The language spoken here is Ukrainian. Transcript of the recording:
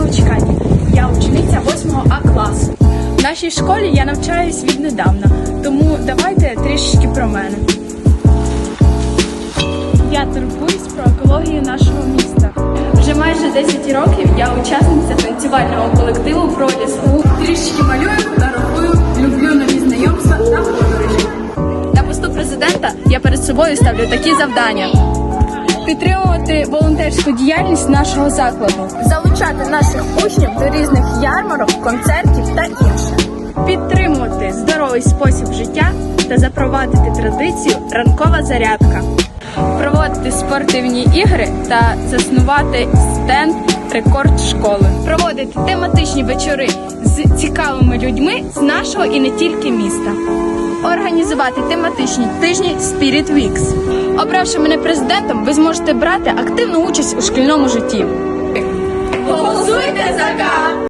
Лучкані. Я учениця 8 А класу. В нашій школі я навчаюсь віднедавна, тому давайте трішечки про мене. Я турбуюсь про екологію нашого міста. Вже майже 10 років я учасниця танцювального колективу «Пролісу». Трішечки малюю, та рахую, люблю нові знайомства та подорожі. На посту президента я перед собою ставлю такі завдання. Волонтерську діяльність нашого закладу, залучати наших учнів до різних ярмарок, концертів та інше. підтримувати здоровий спосіб життя та запровадити традицію ранкова зарядка, проводити спортивні ігри та заснувати стенд рекорд школи, проводити тематичні вечори з цікавими людьми з нашого і не тільки міста. Організувати тематичні тижні Spirit Weeks. Обравши мене президентом, ви зможете брати активну участь у шкільному житті. Голосуйте за Ка!